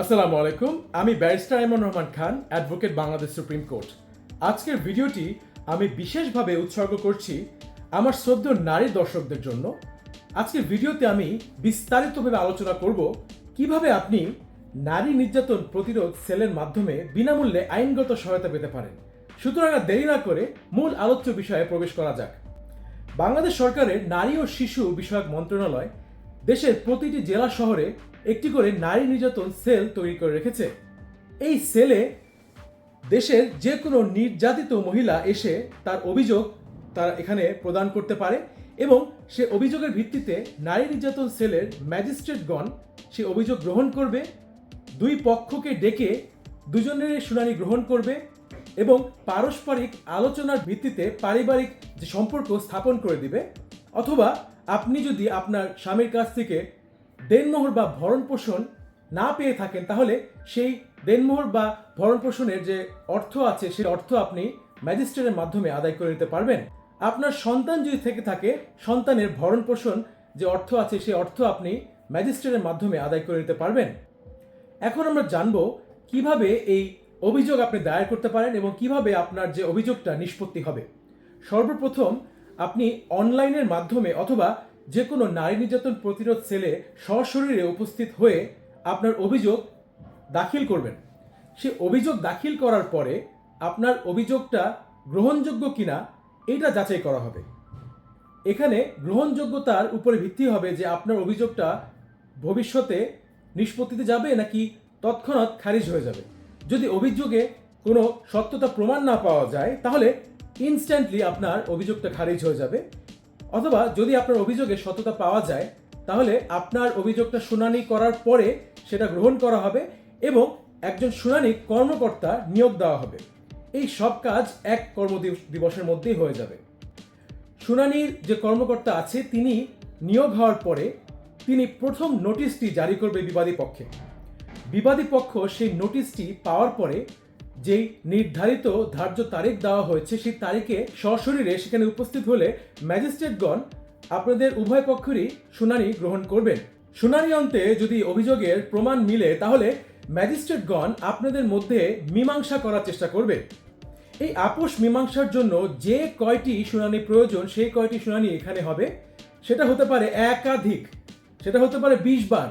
আসসালামু আলাইকুম, আমি barrister Emon Rahman Khan, advocate Bangladesh supreme court. আজকের ভিডিওটি আমি বিশেষভাবে উৎসর্গ করছি আমার শ্রদ্ধ নারী দর্শকদের জন্য। আজকের ভিডিওতে আমি বিস্তারিতভাবে আলোচনা করব কীভাবে আপনি নারী নির্যাতন প্রতিরোধ সেলের মাধ্যমে বিনামূল্যে আইনগত সহায়তা পেতে পারেন। সুতরাং আর দেরি না করে মূল আলোচ্য বিষয়ে প্রবেশ করা যাক। বাংলাদেশ সরকারের নারী ও শিশু বিষয়ক মন্ত্রণালয় দেশের প্রতিটি জেলা শহরে একটি করে নারী নির্যাতন সেল তৈরি করে রেখেছে। এই সেলে দেশের যে কোনো নির্যাতিত মহিলা এসে তার অভিযোগ তারা এখানে প্রদান করতে পারে এবং সে অভিযোগের ভিত্তিতে নারী নির্যাতন সেলের ম্যাজিস্ট্রেটগণ সে অভিযোগ গ্রহণ করবে, দুই পক্ষকে ডেকে দুজনের শুনানি গ্রহণ করবে এবং পারস্পরিক আলোচনার ভিত্তিতে পারিবারিক যে সম্পর্ক স্থাপন করে দিবে অথবা আপনি যদি আপনার স্বামীর কাছ থেকে দেনমোহর বা ভরণ পোষণ না পেয়ে থাকেন, তাহলে সেই দেনমোহর বা ভরণ পোষণের যে অর্থ আছে, সেই অর্থ আপনি ম্যাজিস্ট্রেটের মাধ্যমে আদায় করে নিতে পারবেন। আপনার সন্তান যদি থেকে থাকে, সন্তানের ভরণ পোষণ যে অর্থ আছে, সেই অর্থ আপনি ম্যাজিস্ট্রেটের মাধ্যমে আদায় করে নিতে পারবেন। এখন আমরা জানব কীভাবে এই অভিযোগ আপনি দায়ের করতে পারেন এবং কীভাবে আপনার যে অভিযোগটা নিষ্পত্তি হবে। সর্বপ্রথম আপনি অনলাইনের মাধ্যমে অথবা যে কোনো নারী নির্যাতন প্রতিরোধ সেলে সশরীরে উপস্থিত হয়ে আপনার অভিযোগ দাখিল করবেন। সে অভিযোগ দাখিল করার পরে আপনার অভিযোগটা গ্রহণযোগ্য কিনা, এটা যাচাই করা হবে। এখানে গ্রহণযোগ্যতার উপরে ভিত্তি হবে যে আপনার অভিযোগটা ভবিষ্যতে নিষ্পত্তিতে যাবে নাকি তৎক্ষণাৎ খারিজ হয়ে যাবে। যদি অভিযোগে কোনো সত্যতা প্রমাণ না পাওয়া যায়, তাহলে ইনস্ট্যান্টলি আপনার অভিযোগটা খারিজ হয়ে যাবে। অথবা যদি আপনার অভিযোগে সত্যতা পাওয়া যায়, তাহলে আপনার অভিযোগটা শুনানি করার পরে সেটা গ্রহণ করা হবে এবং একজন শুনানি কর্মকর্তা নিয়োগ দেওয়া হবে। এই সব কাজ এক কর্মদিবস দিবসের মধ্যেই হয়ে যাবে। শুনানির যে কর্মকর্তা আছে, তিনি নিয়োগ হওয়ার পরে তিনি প্রথম নোটিশটি জারি করবে বিবাদী পক্ষে। বিবাদী পক্ষ সেই নোটিশটি পাওয়ার পরে যেই নির্ধারিত ধার্য তারিখ দেওয়া হয়েছে, সেই তারিখে সশরীরে সেখানে উপস্থিত হলে ম্যাজিস্ট্রেটগণ আপনাদের উভয় পক্ষেরই শুনানি গ্রহণ করবেন। শুনানি অন্তে যদি অভিযোগের প্রমাণ মিলে, তাহলে ম্যাজিস্ট্রেটগণ আপনাদের মধ্যে মীমাংসা করার চেষ্টা করবে। এই আপোষ মীমাংসার জন্য যে কয়টি শুনানি প্রয়োজন, সেই কয়টি শুনানি এখানে হবে, সেটা হতে পারে একাধিক, সেটা হতে পারে বিশ বার।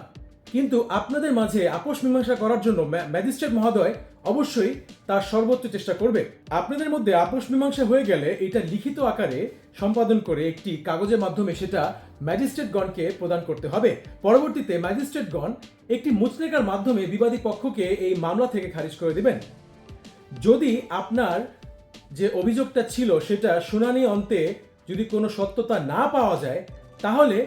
কিন্তু আপনাদের মাঝে আপোষ মীমাংসা করার জন্য ম্যাজিস্ট্রেট মহোদয় অবশ্যই তার সর্বোচ্চ চেষ্টা করবে। আপনাদের মধ্যে আপোষ মীমাংসা হয়ে গেলে এটা লিখিত আকারে সম্পাদন করে একটি কাগজের মাধ্যমে সেটা ম্যাজিস্ট্রেটগণকে প্রদান করতে হবে। পরবর্তীতে ম্যাজিস্ট্রেটগণ একটি মুচলেকার মাধ্যমে বিবাদী পক্ষকে এই মামলা থেকে খারিজ করে দিবেন। যদি আপনার যে অভিযোগটা ছিল সেটা শুনানি অন্তে যদি কোনো সত্যতা না পাওয়া যায় তাহলে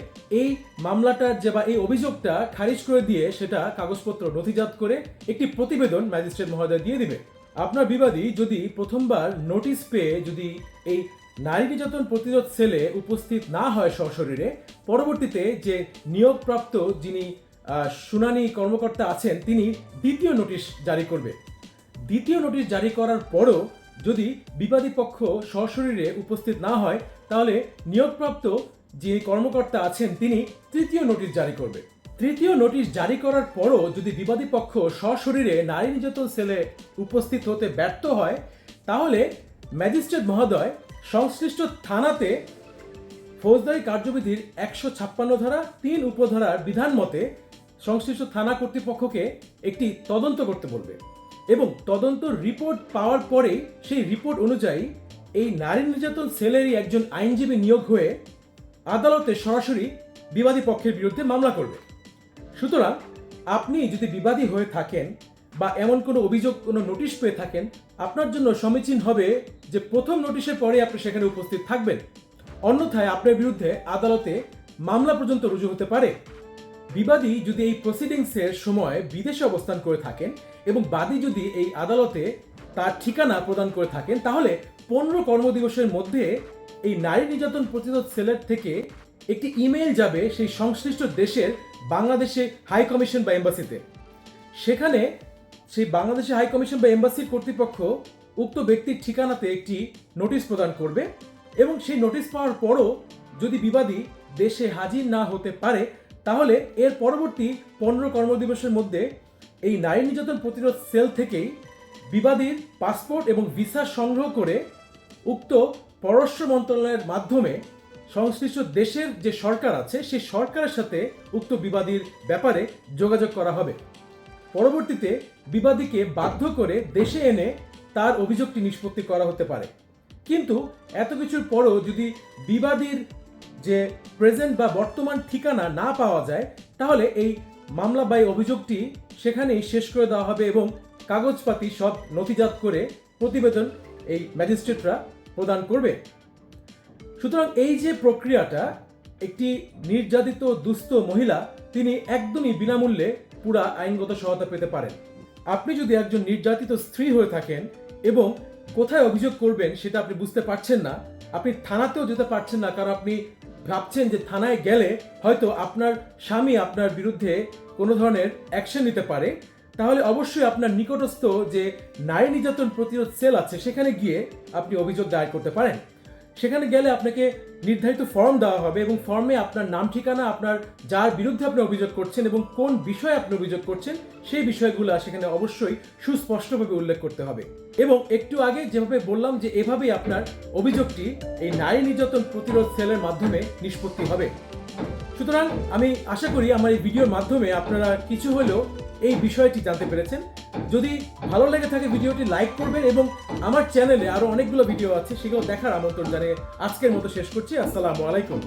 এই মামলাটার যে বা এই অভিযোগটা খারিজ করে দিয়ে সেটা কাগজপত্র নথিজাত করে একটি প্রতিবেদন ম্যাজিস্ট্রেট মহোদয় দিয়ে দিবে। আপনার বিবাদী যদি প্রথমবার নোটিশ পেয়ে যদি এই নারী নির্যাতন প্রতিরোধ সেলে উপস্থিত না হয় সশরীরে, পরবর্তীতে যে নিয়োগপ্রাপ্ত যিনি শুনানি কর্মকর্তা আছেন, তিনি দ্বিতীয় নোটিশ জারি করবে। দ্বিতীয় নোটিশ জারি করার পরও যদি বিবাদী পক্ষ সশরীরে উপস্থিত না হয়, তাহলে নিয়োগপ্রাপ্ত যে কর্মকর্তা আছেন, তিনি তৃতীয় নোটিশ জারি করবে। তৃতীয় নোটিশ জারি করার পরও যদি বিবাদী পক্ষ সশরীরে নারী নির্যাতন সেলে উপস্থিত হতে ব্যর্থ হয়, তাহলে ম্যাজিস্ট্রেট মহোদয় সংশ্লিষ্ট থানাতে ফৌজদারি কার্যবিধির একশো ছাপ্পান্ন ধারা তিন উপধারার বিধান মতে সংশ্লিষ্ট থানা কর্তৃপক্ষকে একটি তদন্ত করতে বলবে এবং তদন্ত রিপোর্ট পাওয়ার পরেই সেই রিপোর্ট অনুযায়ী এই নারী নির্যাতন সেলেরই একজন আইনজীবী নিয়োগ হয়ে আদালতে সরাসরি বিবাদী পক্ষের বিরুদ্ধে মামলা করবে। সুতরাং আপনি যদি বিবাদী হয়ে থাকেন বা এমন কোনো অভিযোগ, কোনো নোটিশ পেয়ে থাকেন, আপনার জন্য সমীচীন হবে যে প্রথম নোটিশের পরে আপনি সেখানে উপস্থিত থাকবেন। অন্যথায় আপনার বিরুদ্ধে আদালতে মামলা পর্যন্ত রুজু হতে পারে। বিবাদী যদি এই প্রসিডিংসের সময় বিদেশে অবস্থান করে থাকেন এবং বাদী যদি এই আদালতে তার ঠিকানা প্রদান করে থাকেন। তাহলে পনেরো কর্মদিবসের মধ্যে এই নারী নির্যাতন প্রতিরোধ সেলের থেকে একটি ইমেল যাবে সেই সংশ্লিষ্ট দেশের বাংলাদেশে হাই কমিশন বা এম্বাসিতে। সেখানে সেই বাংলাদেশে হাই কমিশন বা এম্বাসির কর্তৃপক্ষ উক্ত ব্যক্তির ঠিকানাতে একটি নোটিশ প্রদান করবে এবং সেই নোটিশ পাওয়ার পরও যদি বিবাদী দেশে হাজির না হতে পারে, তাহলে এর পরবর্তী পনেরো কর্মদিবসের মধ্যে এই নারী নির্যাতন প্রতিরোধ সেল থেকেই বিবাদীর পাসপোর্ট এবং ভিসা সংগ্রহ করে উক্ত পররাষ্ট্র মন্ত্রণালয়ের মাধ্যমে সংশ্লিষ্ট দেশের যে সরকার আছে, সেই সরকারের সাথে উক্ত বিবাদীর ব্যাপারে যোগাযোগ করা হবে। পরবর্তীতে বিবাদীকে বাধ্য করে দেশে এনে তার অভিযোগটি নিষ্পত্তি করা হতে পারে। কিন্তু এত কিছুর পরও যদি বিবাদীর যে প্রেজেন্ট বা বর্তমান ঠিকানা না পাওয়া যায়, তাহলে এই মামলা বা অভিযোগটি সেখানেই শেষ করে দেওয়া হবে এবং কাগজপাতি সব নথিজাত করে প্রতিবেদন এই ম্যাজিস্ট্রেটরা প্রদান করবে। সুতরাং এই যে প্রক্রিয়াটা, একটি নির্যাতিত, দুস্থ মহিলা, তিনি একদমই বিনামূল্যে পুরা আইনগত সহায়তা পেতে পারেন। আপনি যদি একজন নির্যাতিত স্ত্রী হয়ে থাকেন এবং কোথায় অভিযোগ করবেন সেটা আপনি বুঝতে পারছেন না, আপনি থানাতেও যেতে পারছেন না, কারণ আপনি ভাবছেন যে থানায় গেলে হয়তো আপনার স্বামী আপনার বিরুদ্ধে কোনো ধরনের অ্যাকশন নিতে পারে তাহলে অবশ্যই আপনার নিকটস্থ যে নারী নির্যাতন প্রতিরোধ সেল আছে, সেখানে গিয়ে আপনি অভিযোগ দায়ের করতে পারেন। সেখানে গেলে আপনাকে নির্ধারিত ফর্ম দেওয়া হবে এবং ফর্মে আপনার নাম, ঠিকানা, আপনার যার বিরুদ্ধে আপনি অভিযোগ করছেন এবং কোন বিষয়ে আপনি অভিযোগ করছেন, সেই বিষয়গুলো সেখানে অবশ্যই সুস্পষ্টভাবে উল্লেখ করতে হবে। এবং একটু আগে যেভাবে বললাম যে এভাবেই আপনার অভিযোগটি এই নারী নির্যাতন প্রতিরোধ সেলের মাধ্যমে নিষ্পত্তি হবে। সুতরাং আমি আশা করি আমার এই ভিডিওর মাধ্যমে আপনারা কিছু হলেও এই বিষয়টি জানতে পেরেছেন। যদি ভালো লেগে থাকে ভিডিওটি লাইক করবেন এবং আমার চ্যানেলে আরও অনেকগুলো ভিডিও আছে, সেগুলো দেখার আমন্ত্রণ জানিয়ে আজকের মতো শেষ করছি। আসসালামু আলাইকুম।